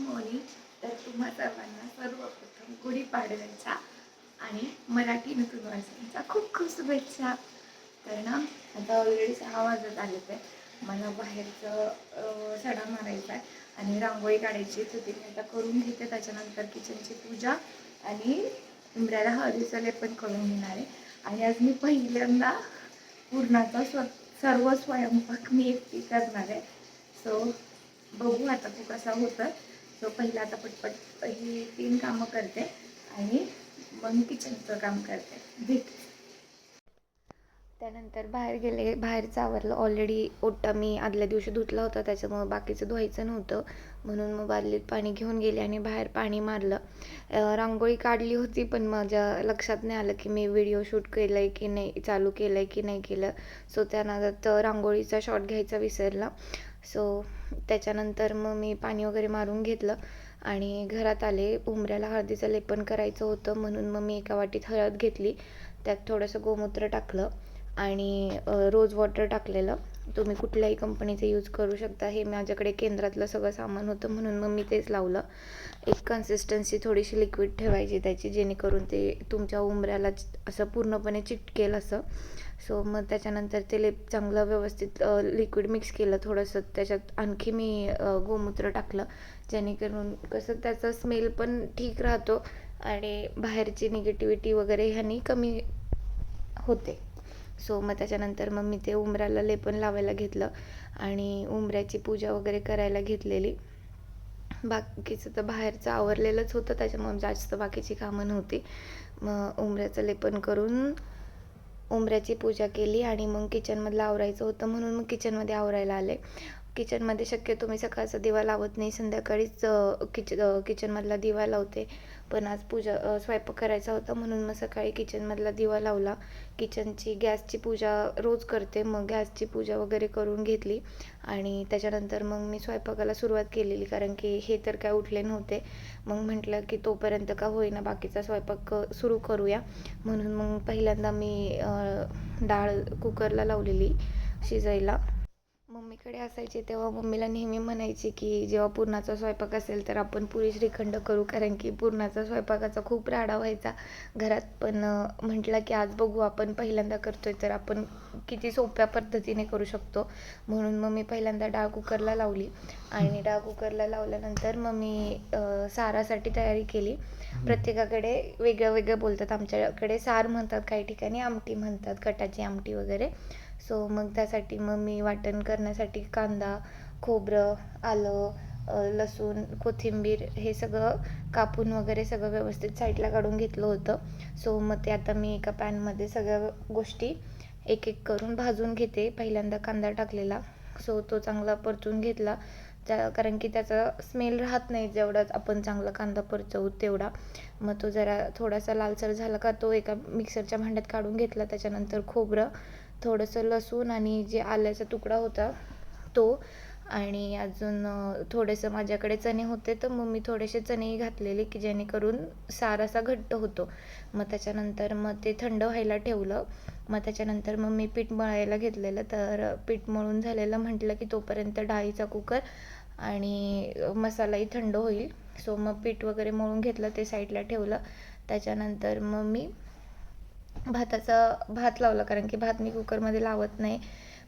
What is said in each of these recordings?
Morning. तर तुम्हा सर्वांना सर्वप्रथम गुढीपाडव्याच्या आणि मराठी नवीन वर्षांच्या खूप खूप शुभेच्छा. तर ना आता ऑलरेडी सहा वाजत आले ते मला बाहेरचं सडा मारायचा आहे आणि रांगोळी काढायची तर मी आता करून घेते. त्याच्यानंतर किचनची पूजा आणि उमऱ्याला हळदीचं लेपन करून घेणार आहे. आणि आज मी पहिल्यांदा पूर्णाचा स्व सर्व स्वयंपाक मी एकटी करणार आहे. सो बघू आता तू कसा होतं सो पहिला आता पटपट ही तीन कामं करते आणि मग किचनचं काम करते. भेट त्यानंतर बाहेर गेले बाहेरचं आवरलं ऑलरेडी ओटा मी आदल्या दिवशी धुतला होता त्याच्यामुळं बाकीचं धुवायचं नव्हतं. म्हणून मग बादलीत पाणी घेऊन गेले आणि बाहेर पाणी मारलं. रांगोळी काढली होती पण माझ्या लक्षात नाही आलं की मी व्हिडिओ शूट केलं आहे की नाही चालू केलं आहे की नाही केलं. सो त्यानंतर तर रांगोळीचा शॉट घ्यायचा विसरला. सो त्याच्यानंतर मग मी पाणी वगैरे मारून घेतलं आणि घरात आले. उमऱ्याला हळदीचं लेपन करायचं होतं म्हणून मग मी एका वाटीत हळद घेतली. त्यात थोडंसं गोमूत्र टाकलं आणि रोज वॉटर टाकलेलं. तुम्ही कुठल्याही कंपनीचं यूज करू शकता. हे माझ्याकडे केंद्रातलं सगळं सामान होतं म्हणून मग मी तेच लावलं. एक कन्सिस्टन्सी थोडीशी लिक्विड ठेवायची त्याची जेणेकरून ते तुमच्या उमऱ्याला असं पूर्णपणे चिटकेल असं. सो मग त्याच्यानंतर ते लेप चांगलं व्यवस्थित लिक्विड मिक्स केलं थोडंसं. त्याच्यात आणखी मी गोमूत्र टाकलं. जेणेकरून कसं त्याचा स्मेल पण ठीक राहतो आणि बाहेरची निगेटिव्हिटी वगैरे ह्यानी कमी होते. सो मग त्याच्यानंतर मग मी ते उंबऱ्याला लेपन लावायला घेतलं आणि उंबऱ्याची पूजा वगैरे करायला घेतलेली. बाकीचं तर बाहेरचं आवरलेलंच होतं त्याच्यामुळे जास्त बाकीची कामं नव्हती. मग उंबऱ्याचं लेपन करून उंबऱ्याची पूजा केली आणि मग किचनमधलं आवरायचं होतं म्हणून मग किचनमध्ये आवरायला आले. किचनमध्ये शक्यतो मी सकाळचा दिवा लावत नाही. संध्याकाळीच किच किचनमधला दिवा लावते. पण आज पूजा स्वयंपाक करायचा होता म्हणून मग सकाळी किचनमधला दिवा लावला. किचनची गॅसची पूजा रोज करते. मग गॅसची पूजा वगैरे करून घेतली. आणि त्याच्यानंतर मग मी स्वयंपाकाला सुरुवात केलेली. कारण की हे तर काय उठले नव्हते. मग म्हटलं की तोपर्यंत का होईना बाकीचा स्वयंपाक सुरू करूया. म्हणून मग पहिल्यांदा मी डाळ कुकरला लावलेली शिजायला. मम्मीकडे असायचे तेव्हा मम्मीला नेहमी म्हणायची की जेव्हा पुरणाचा स्वयंपाक असेल तर आपण पुरी श्रीखंड करू. कारण की पुरणाचा स्वयंपाकाचा खूप राडा व्हायचा घरात. पण म्हटलं की आज बघू आपण पहिल्यांदा करतोय तर आपण किती सोप्या पद्धतीने करू शकतो. म्हणून मग मी पहिल्यांदा डाळ कुकरला लावली. आणि डाळ कुकरला लावल्यानंतर मग मी सारासाठी तयारी केली. प्रत्येकाकडे वेगळं वेगळं बोलतात. आमच्याकडे सार म्हणतात काही ठिकाणी आमटी म्हणतात कटाची आमटी वगैरे. सो मग त्यासाठी मग मी वाटण करण्यासाठी कांदा खोबरं आलं लसूण कोथिंबीर हे सगळं कापून वगैरे सगळं व्यवस्थित साईडला काढून घेतलं होतं. सो मग ते आता मी एका पॅनमध्ये सगळ्या गोष्टी एक एक करून भाजून घेते पहिल्यांदा कांदा टाकलेला. सो तो चांगला परतून घेतला. त्या कारण की त्याचा स्मेल राहत नाही जेवढा आपण चांगला कांदा परचवू तेवढा. मग तो जरा थोडासा लालसर झाला का तो एका मिक्सरच्या भांड्यात काढून घेतला. त्याच्यानंतर खोबरं थोडंसं लसूण आणि जे आल्याचा तुकडा होता तो आणि अजून थोडेसं माझ्याकडे चणे होते तर मग मी थोडेसे चणेही घातलेले की जेणेकरून सार असा घट्ट होतो. मग त्याच्यानंतर मग ते थंड व्हायला ठेवलं. मग त्याच्यानंतर मग मी पीठ मळायला घेतलेलं तर पीठ मळून झालेलं म्हटलं की तोपर्यंत डाळीचा कुकर आणि मसालाही थंड होईल. सो मग पीठ वगैरे मळून घेतलं ते साईडला ठेवलं. त्याच्यानंतर मग मी भाताचा भात लावला कारण की भात मी कुकरमध्ये लावत नाही.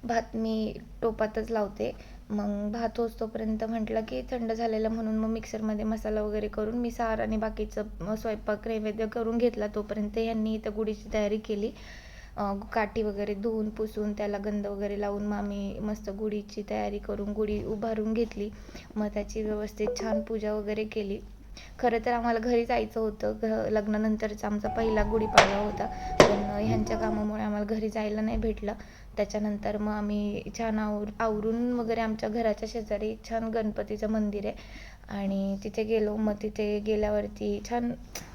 भात मी टोपातच लावते. मग भात होच तोपर्यंत म्हटलं की थंड झालेलं म्हणून मग मिक्सरमध्ये मसाला वगैरे करून मी सार आणि बाकीचं स्वयंपाक नैवेद्य करून घेतला तोपर्यंत ह्यांनी इथं गुढीची तयारी केली. काठी वगैरे धुवून पुसून त्याला गंध वगैरे लावून मग आम्ही मस्त गुढीची तयारी करून गुढी उभारून घेतली. मग त्याची व्यवस्थित छान पूजा वगैरे केली. खरं तर आम्हाला घरी जायचं होतं. घ लग्नानंतरचा आमचा पहिला गुढीपाडवा होता. पण ह्यांच्या कामामुळे आम्हाला घरी जायला नाही भेटलं. त्याच्यानंतर मग आम्ही छान आवर आवरून वगैरे आमच्या घराच्या शेजारी एक छान गणपतीचं मंदिर आहे. आणि तिथे गेलो. मग तिथे गेल्यावरती छान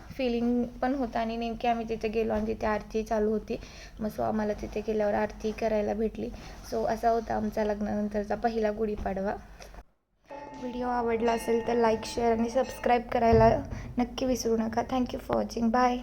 फिलिंग पण होतं आणि नेमकी आम्ही तिथे गेलो आणि तिथे आरती चालू होती. मग सो आम्हाला तिथे गेल्यावर आरती करायला भेटली. सो असा होता आमचा लग्नानंतरचा पहिला गुढीपाडवा. व्हिडिओ आवडला असेल तर लाईक शेअर आणि सबस्क्राईब करायला नक्की विसरू नका. Thank you for watching bye